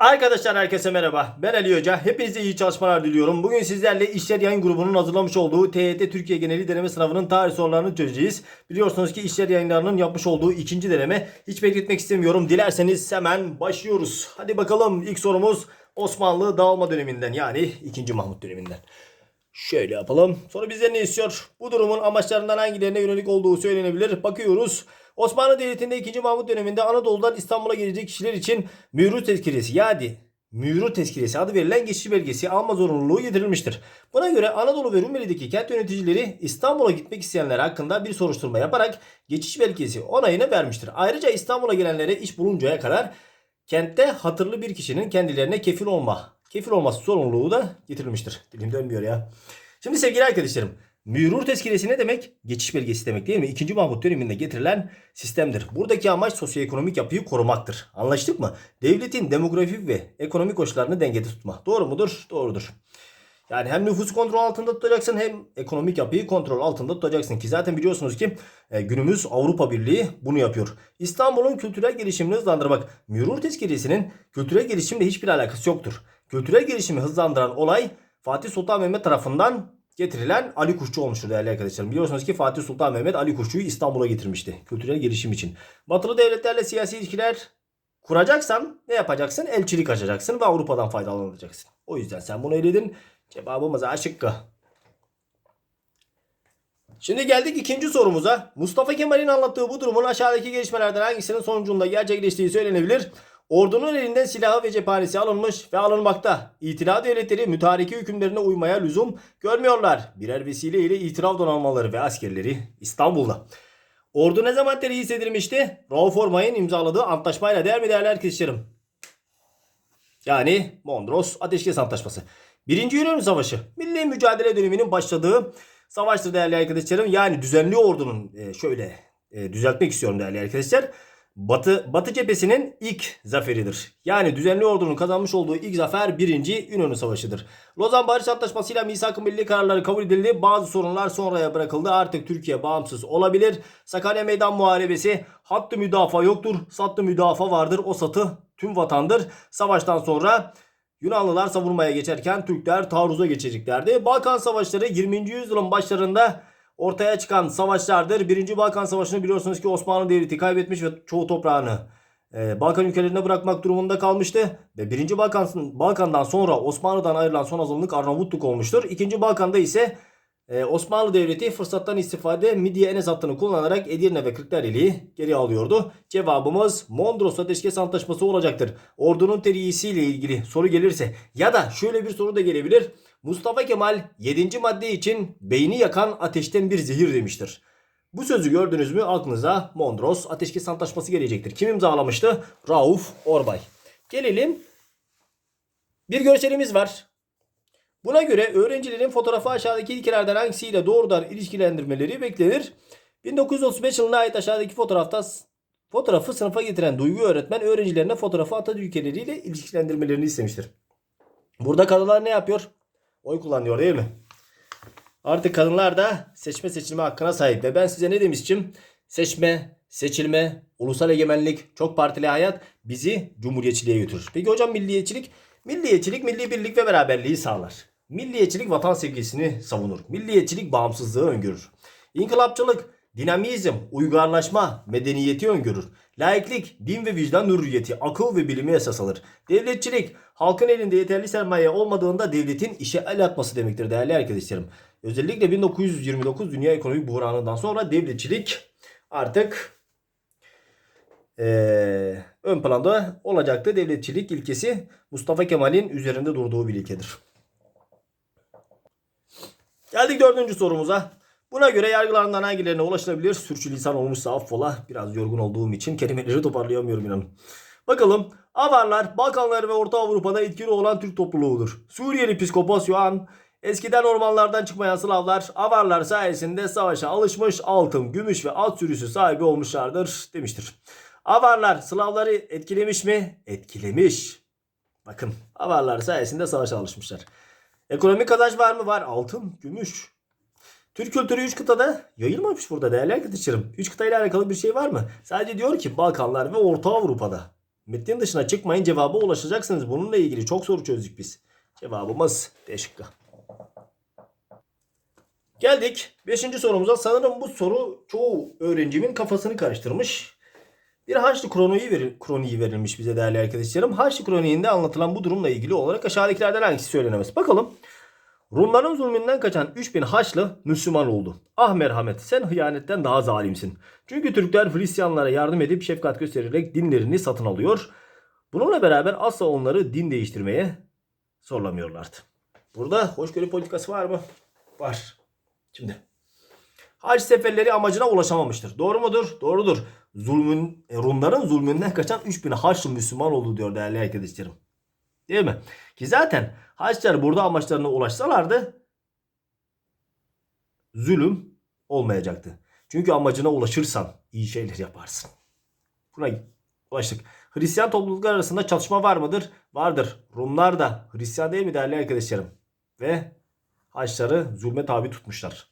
Arkadaşlar herkese merhaba. Ben Ali Hoca. Hepinize iyi çalışmalar diliyorum. Bugün sizlerle İşler Yayın Grubu'nun hazırlamış olduğu TYT Türkiye Geneli Deneme Sınavı'nın tarih sorularını çözeceğiz. Biliyorsunuz ki İşler Yayınları'nın yapmış olduğu ikinci deneme. Hiç bekletmek istemiyorum. Dilerseniz hemen başlıyoruz. Hadi bakalım ilk sorumuz Osmanlı dağılma döneminden yani 2. Mahmut döneminden. Şöyle yapalım. Sonra bizden ne istiyor? Bu durumun amaçlarından hangilerine yönelik olduğu söylenebilir. Bakıyoruz. Osmanlı Devleti'nde 2. Mahmut döneminde Anadolu'dan İstanbul'a gelecek kişiler için mührü tezkiresi yani mührü tezkiresi adı verilen geçici belgesi alma zorunluluğu getirilmiştir. Buna göre Anadolu ve Rumeli'deki kent yöneticileri İstanbul'a gitmek isteyenler hakkında bir soruşturma yaparak geçiş belgesi onayını vermiştir. Ayrıca İstanbul'a gelenlere iş buluncaya kadar kentte hatırlı bir kişinin kendilerine kefil olma, kefil olması sorumluluğu da getirilmiştir. Dilim dönmüyor ya. Şimdi sevgili arkadaşlarım, mührür tezkiresi ne demek? Geçiş belgesi demek değil mi? İkinci Mahmut döneminde getirilen sistemdir. Buradaki amaç sosyoekonomik yapıyı korumaktır. Anlaştık mı? Devletin demografik ve ekonomik koşullarını dengede tutma. Doğru mudur? Doğrudur. Yani hem nüfusu kontrol altında tutacaksın hem ekonomik yapıyı kontrol altında tutacaksın ki zaten biliyorsunuz ki e, günümüz Avrupa Birliği bunu yapıyor. İstanbul'un kültürel gelişimini hızlandırmak. Mührür tezkeresinin kültürel gelişimle hiçbir alakası yoktur. Kültürel gelişimi hızlandıran olay Fatih Sultan Mehmet tarafından getirilen Ali Kuşçu olmuştur değerli arkadaşlarım. Biliyorsunuz ki Fatih Sultan Mehmet Ali Kuşçu'yu İstanbul'a getirmişti. Kültürel gelişim için. Batılı devletlerle siyasi ilişkiler kuracaksan ne yapacaksın? Elçilik açacaksın ve Avrupa'dan faydalanacaksın. O yüzden sen bunu eledin. Cevabımız A şıkkı. Şimdi geldik ikinci sorumuza. Mustafa Kemal'in anlattığı bu durumun aşağıdaki gelişmelerden hangisinin sonucunda gerçekleştiği söylenebilir. Ordunun elinden silahı ve cephanesi alınmış ve alınmakta. İtila devletleri mütareke hükümlerine uymaya lüzum görmüyorlar. Birer vesile ile itiraf donanmaları ve askerleri İstanbul'da. Ordu ne zaman terhis edilmişti? Rauf Ormay'ın imzaladığı antlaşmayla değer mi değerli arkadaşlarım? Yani Mondros Ateşkes Antlaşması. Birinci Yunan Savaşı. Milli mücadele döneminin başladığı savaştır değerli arkadaşlarım. Yani düzenli ordunun e, şöyle e, düzeltmek istiyorum değerli arkadaşlar. Batı, Batı cephesinin ilk zaferidir. Yani düzenli ordunun kazanmış olduğu ilk zafer 1. İnönü Savaşı'dır. Lozan Barış Antlaşması ile misak-ı milli kararları kabul edildi. Bazı sorunlar sonraya bırakıldı. Artık Türkiye bağımsız olabilir. Sakarya Meydan Muharebesi hattı müdafaa yoktur. Sattı müdafaa vardır. O satı tüm vatandır. Savaştan sonra Yunanlılar savunmaya geçerken Türkler taarruza geçeceklerdi. Balkan Savaşları 20. yüzyılın başlarında ortaya çıkan savaşlardır. 1. Balkan Savaşı'nı biliyorsunuz ki Osmanlı Devleti kaybetmiş ve çoğu toprağını e, Balkan ülkelerine bırakmak durumunda kalmıştı. Ve 1. Balkan, Balkan'dan sonra Osmanlı'dan ayrılan son azınlık Arnavutluk olmuştur. 2. Balkan'da ise e, Osmanlı Devleti fırsattan istifade Midye Enes hattını kullanarak Edirne ve Kırklareli'yi geri alıyordu. Cevabımız Mondros Ateşkes Antlaşması olacaktır. Ordunun terhisiyle ilgili soru gelirse ya da şöyle bir soru da gelebilir. Mustafa Kemal 7. madde için beyni yakan ateşten bir zehir demiştir. Bu sözü gördünüz mü aklınıza Mondros Ateşkes Antlaşması gelecektir. Kim imzalamıştı? Rauf Orbay. Gelelim bir görselimiz var. Buna göre öğrencilerin fotoğrafı aşağıdaki ilkelerden hangisiyle doğrudan ilişkilendirmeleri beklenir. 1935 yılına ait aşağıdaki fotoğrafta fotoğrafı sınıfa getiren Duygu öğretmen öğrencilerine fotoğrafı Atatürk ülkeleriyle ilişkilendirmelerini istemiştir. Burada kadınlar ne yapıyor? Oy kullanıyor değil mi? Artık kadınlar da seçme seçilme hakkına sahip. Ve ben size ne demiştim? Seçme, seçilme, ulusal egemenlik, çok partili hayat bizi cumhuriyetçiliğe götürür. Peki hocam milliyetçilik? Milliyetçilik milli birlik ve beraberliği sağlar. Milliyetçilik vatan sevgisini savunur. Milliyetçilik bağımsızlığı öngörür. İnkılapçılık dinamizm, uygarlaşma, medeniyeti öngörür. Laiklik, din ve vicdan hürriyeti, akıl ve bilimi esas alır. Devletçilik, halkın elinde yeterli sermaye olmadığında devletin işe el atması demektir değerli arkadaşlarım. Özellikle 1929 dünya ekonomik buhranından sonra devletçilik artık eee, ön planda olacaktı. Devletçilik ilkesi Mustafa Kemal'in üzerinde durduğu bir ilkedir. Geldik dördüncü sorumuza. Buna göre yargılarından hangilerine ulaşılabilir? Sürçülisan olmuşsa affola. Biraz yorgun olduğum için kelimeleri toparlayamıyorum inanın. Bakalım. Avarlar Balkanlar ve Orta Avrupa'da etkili olan Türk topluluğudur. Suriyeli psikopos Yuan eskiden ormanlardan çıkmayan Slavlar Avarlar sayesinde savaşa alışmış altın, gümüş ve at sürüsü sahibi olmuşlardır demiştir. Avarlar Slavları etkilemiş mi? Etkilemiş. Bakın Avarlar sayesinde savaşa alışmışlar. Ekonomik kazanç var mı? Var. Altın, gümüş. Türk kültürü 3 kıtada yayılmamış burada değerli arkadaşlarım. 3 kıtayla alakalı bir şey var mı? Sadece diyor ki Balkanlar ve Orta Avrupa'da. Metnin dışına çıkmayın cevaba ulaşacaksınız. Bununla ilgili çok soru çözdük biz. Cevabımız D şıkkı. Geldik 5. sorumuza. Sanırım bu soru çoğu öğrencimin kafasını karıştırmış. Bir Haçlı kroniği, veri- kroniği verilmiş bize değerli arkadaşlarım. Haçlı kroniğinde anlatılan bu durumla ilgili olarak aşağıdakilerden hangisi söylenemez? Bakalım. Rumların zulmünden kaçan 3000 Haçlı Müslüman oldu. Ah merhamet sen hıyanetten daha zalimsin. Çünkü Türkler Hristiyanlara yardım edip şefkat göstererek dinlerini satın alıyor. Bununla beraber asla onları din değiştirmeye zorlamıyorlardı. Burada hoşgörü politikası var mı? Var. Şimdi. Hac seferleri amacına ulaşamamıştır. Doğru mudur? Doğrudur. Zulmün, e, Rumların zulmünden kaçan 3000 Haçlı Müslüman oldu diyor değerli arkadaşlarım. Değil mi? Ki zaten Haçlılar burada amaçlarına ulaşsalardı zulüm olmayacaktı. Çünkü amacına ulaşırsan iyi şeyler yaparsın. Buna ulaştık. Hristiyan topluluklar arasında çatışma var mıdır? Vardır. Rumlar da Hristiyan değil mi değerli arkadaşlarım? Ve Haçları zulme tabi tutmuşlar.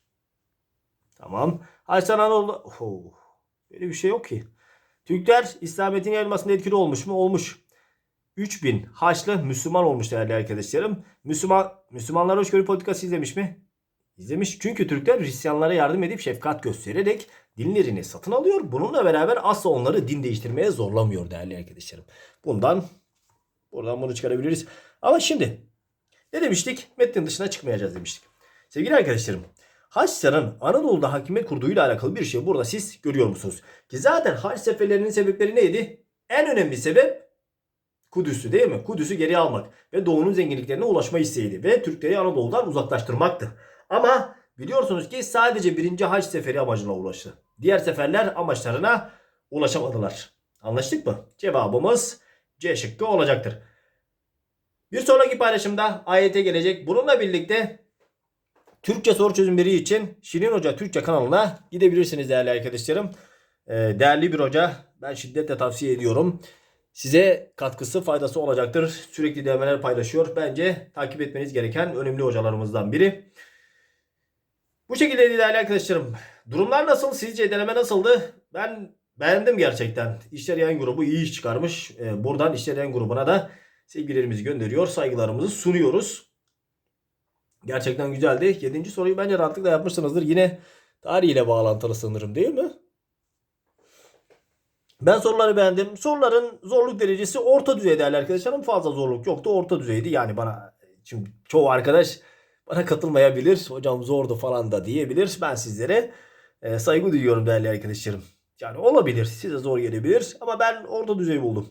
Tamam. Haçlar Anadolu... Oho. Böyle bir şey yok ki. Türkler İslamiyet'in yayılmasında etkili olmuş mu? Olmuş. 3000 Haçlı Müslüman olmuş değerli arkadaşlarım. Müslüman Müslümanlar hoşgörü politikası izlemiş mi? İzlemiş. Çünkü Türkler Hristiyanlara yardım edip şefkat göstererek dinlerini satın alıyor. Bununla beraber asla onları din değiştirmeye zorlamıyor değerli arkadaşlarım. Bundan buradan bunu çıkarabiliriz. Ama şimdi ne demiştik? Metnin dışına çıkmayacağız demiştik. Sevgili arkadaşlarım, Haçlıların Anadolu'da hakimiyet kurduğuyla alakalı bir şey burada siz görüyor musunuz? Ki zaten Haç seferlerinin sebepleri neydi? En önemli sebep Kudüs'ü değil mi? Kudüs'ü geri almak ve doğunun zenginliklerine ulaşma isteğiydi ve Türkleri Anadolu'dan uzaklaştırmaktı. Ama biliyorsunuz ki sadece birinci Haç seferi amacına ulaştı. Diğer seferler amaçlarına ulaşamadılar. Anlaştık mı? Cevabımız C şıkkı olacaktır. Bir sonraki paylaşımda ayete gelecek. Bununla birlikte Türkçe soru çözümleri için Şirin Hoca Türkçe kanalına gidebilirsiniz değerli arkadaşlarım. Ee, değerli bir hoca. Ben şiddetle tavsiye ediyorum. Size katkısı faydası olacaktır. Sürekli denemeler paylaşıyor. Bence takip etmeniz gereken önemli hocalarımızdan biri. Bu şekilde değerli arkadaşlarım. Durumlar nasıl? Sizce deneme nasıldı? Ben beğendim gerçekten. İşler Yayın grubu iyi iş çıkarmış. Ee, buradan İşler Yayın grubuna da sevgilerimizi gönderiyor. Saygılarımızı sunuyoruz. Gerçekten güzeldi. Yedinci soruyu bence rahatlıkla yapmışsınızdır. Yine tarih ile bağlantılı sanırım değil mi? Ben soruları beğendim. Soruların zorluk derecesi orta değerli arkadaşlarım. Fazla zorluk yoktu. Orta düzeydi. Yani bana şimdi çoğu arkadaş bana katılmayabilir. Hocam zordu falan da diyebilir. Ben sizlere e, saygı duyuyorum değerli arkadaşlarım. Yani olabilir. Size zor gelebilir. Ama ben orta düzey buldum.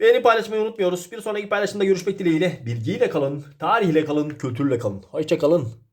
Beğeni paylaşmayı unutmuyoruz. Bir sonraki paylaşımda görüşmek dileğiyle. Bilgiyle kalın, tarihle kalın, kültürle kalın. Hoşça kalın.